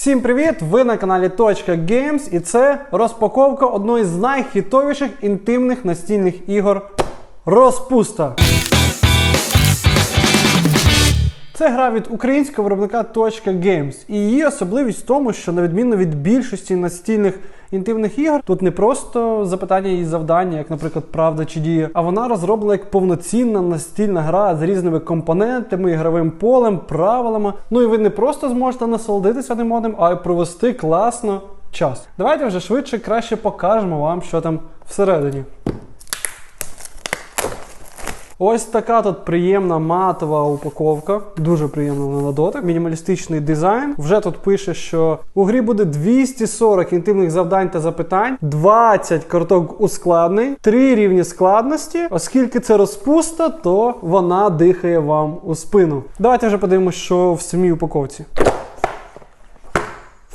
Всім привіт! Ви на каналі Точка Games і це розпаковка одної з найхітовіших інтимних настільних ігор Розпуста. Це гра від українського виробника Точка Games. І її особливість в тому, що на відміну від більшості настільних інтимних ігор, тут не просто запитання і завдання, як, наприклад, правда чи дія, а вона розроблена як повноцінна настільна гра з різними компонентами, ігровим полем, правилами. Ну і ви не просто зможете насолодитися одним одним, а й провести класно час. Давайте вже швидше краще покажемо вам, що там всередині. Ось така тут приємна матова упаковка. Дуже приємна на дотик. Мінімалістичний дизайн. Вже тут пише, що у грі буде 240 інтимних завдань та запитань, 20 карток ускладнень, 3 рівні складності. Оскільки це розпуста, то вона дихає вам у спину. Давайте вже подивимося, що в самій упаковці.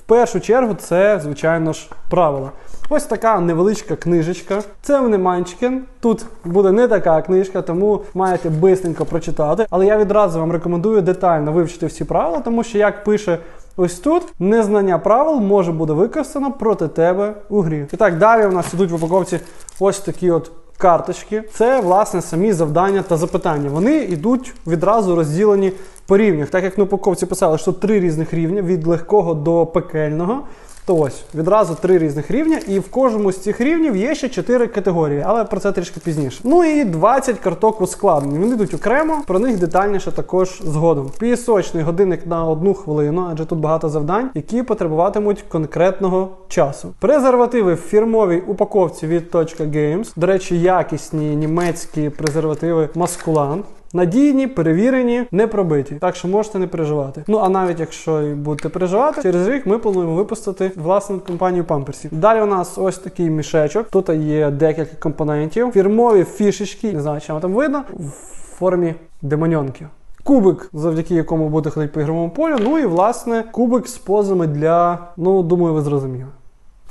Першу чергу це, звичайно ж, правила. Ось така невеличка книжечка. Це вони Манчкін. Тут буде не така книжка, тому маєте бистренько прочитати. Але я відразу вам рекомендую детально вивчити всі правила, тому що, як пише ось тут, незнання правил може бути використано проти тебе у грі. І так, далі у нас ідуть в упаковці ось такі от. Карточки це власне самі завдання та запитання. Вони йдуть відразу розділені по рівнях. Так як на упаковці писали, що три різних рівня від легкого до пекельного. То ось відразу три різних рівня, і в кожному з цих рівнів є ще чотири категорії, але про це трішки пізніше. Ну і 20 карток ускладнені. Вони йдуть окремо, про них детальніше також згодом. Пісочний годинник на одну хвилину, адже тут багато завдань, які потребуватимуть конкретного часу. Презервативи в фірмовій упаковці від Games. До речі, якісні німецькі презервативи Маскулан. Надійні, перевірені, не пробиті. Так що можете не переживати. Ну а навіть якщо і будете переживати, через рік ми плануємо випустити власну компанію памперсів. Далі у нас ось такий мішечок. Тут є декілька компонентів, фірмові фішечки, не знаю, чи вам там видно, в формі демоньонків. Кубик, завдяки якому буде ходити по ігровому полю. Ну і власне кубик з позами для, ну думаю, ви зрозуміли.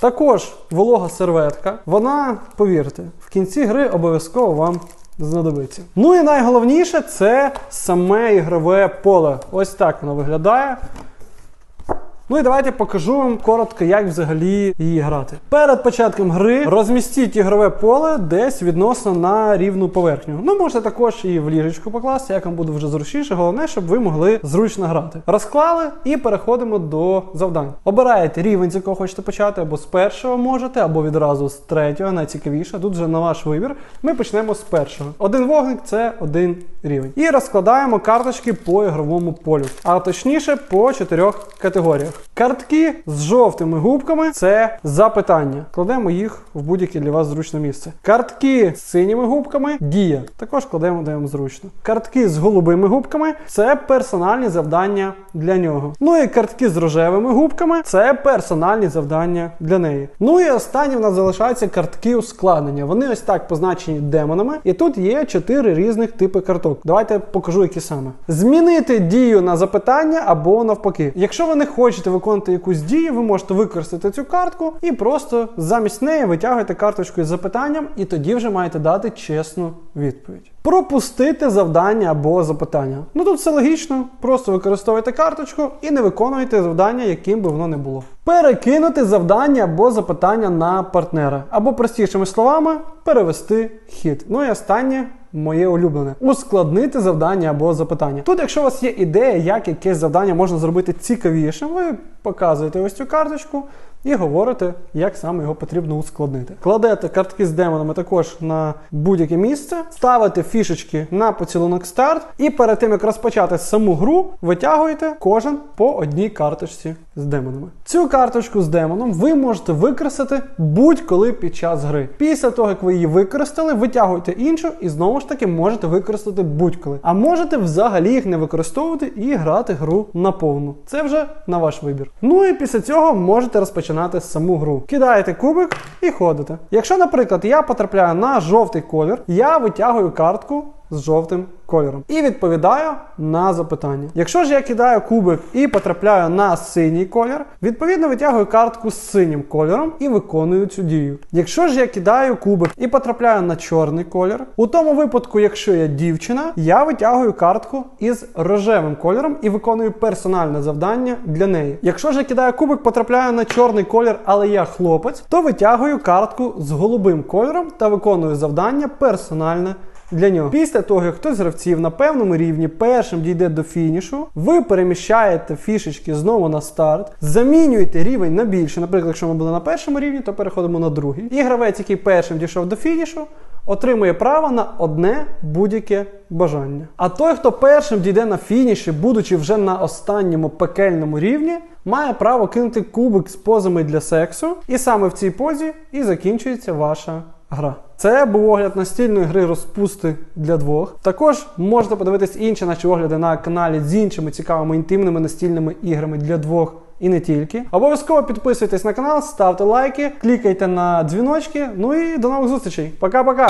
Також волога серветка. Вона, повірте, в кінці гри обов'язково вам знадобиться. Ну і найголовніше це саме ігрове поле. Ось так воно виглядає. Ну і давайте покажу вам коротко, як взагалі її грати. Перед початком гри розмістіть ігрове поле десь відносно на рівну поверхню. Ну, можете також і в ліжечку покласти, як вам буде вже зручніше. Головне, щоб ви могли зручно грати. Розклали і переходимо до завдань. Обираєте рівень, з якого хочете почати, або з першого можете, або відразу з третього, найцікавіше. Тут вже на ваш вибір. Ми почнемо з першого. Один вогник це один рівень. І розкладаємо карточки по ігровому полю, а точніше по чотирьох категоріях. Картки з жовтими губками це запитання. Кладемо їх в будь-яке для вас зручне місце. Картки з синіми губками дія. Також кладемо, де вам зручно. Картки з голубими губками це персональні завдання для нього. Ну і картки з рожевими губками це персональні завдання для неї. Ну і останні в нас залишаються картки ускладнення. Вони ось так позначені демонами. І тут є чотири різних типи карток. Давайте покажу, які саме. Змінити дію на запитання або навпаки. Якщо ви не хочете виконувати якусь дію, ви можете використати цю картку і просто замість неї витягуєте карточку із запитанням, і тоді вже маєте дати чесну відповідь. Пропустити завдання або запитання. Ну тут все логічно, просто використовуйте карточку і не виконуєте завдання, яким би воно не було. Перекинути завдання або запитання на партнера, або простішими словами, перевести хід. Ну і останнє. Моє улюблене ускладнити завдання або запитання. Тут, якщо у вас є ідея, як якесь завдання можна зробити цікавішим, ви показуєте ось цю карточку і говорите, як саме його потрібно ускладнити. Кладете картки з демонами також на будь-яке місце, ставите фішечки на поцілунок старт, і перед тим як розпочати саму гру, витягуєте кожен по одній карточці з демонами. Цю карточку з демоном ви можете використати будь-коли під час гри. Після того, як ви її використали, витягуєте іншу і знову ж таки можете використати будь-коли. А можете взагалі їх не використовувати і грати гру наповну. Це вже на ваш вибір. Ну і після цього можете розпочинати саму гру. Кидаєте кубик і ходите. Якщо, наприклад, я потрапляю на жовтий колір, я витягую картку з жовтим кольором. І відповідаю на запитання. Якщо ж я кидаю кубик і потрапляю на синій колір, відповідно витягую картку з синім кольором і виконую цю дію. Якщо ж я кидаю кубик і потрапляю на чорний колір, у тому випадку, якщо я дівчина, я витягую картку із рожевим кольором і виконую персональне завдання для неї. Якщо ж я кидаю кубик, потрапляю на чорний колір, але я хлопець, то витягую картку з голубим кольором та виконую завдання персональне. Для нього після того, як хтось з гравців на певному рівні першим дійде до фінішу, ви переміщаєте фішечки знову на старт, замінюєте рівень на більше. Наприклад, якщо ми були на першому рівні, то переходимо на другий. І гравець, який першим дійшов до фінішу, отримує право на одне будь-яке бажання. А той, хто першим дійде на фініші, будучи вже на останньому пекельному рівні, має право кинути кубик з позами для сексу, і саме в цій позі і закінчується ваша гра. Це був огляд настільної гри розпусти для двох. Також можете подивитись інші наші огляди на каналі з іншими цікавими інтимними настільними іграми для двох. І не тільки. Обов'язково підписуйтесь на канал, ставте лайки, клікайте на дзвіночки. Ну і до нових зустрічей. Пока-пока!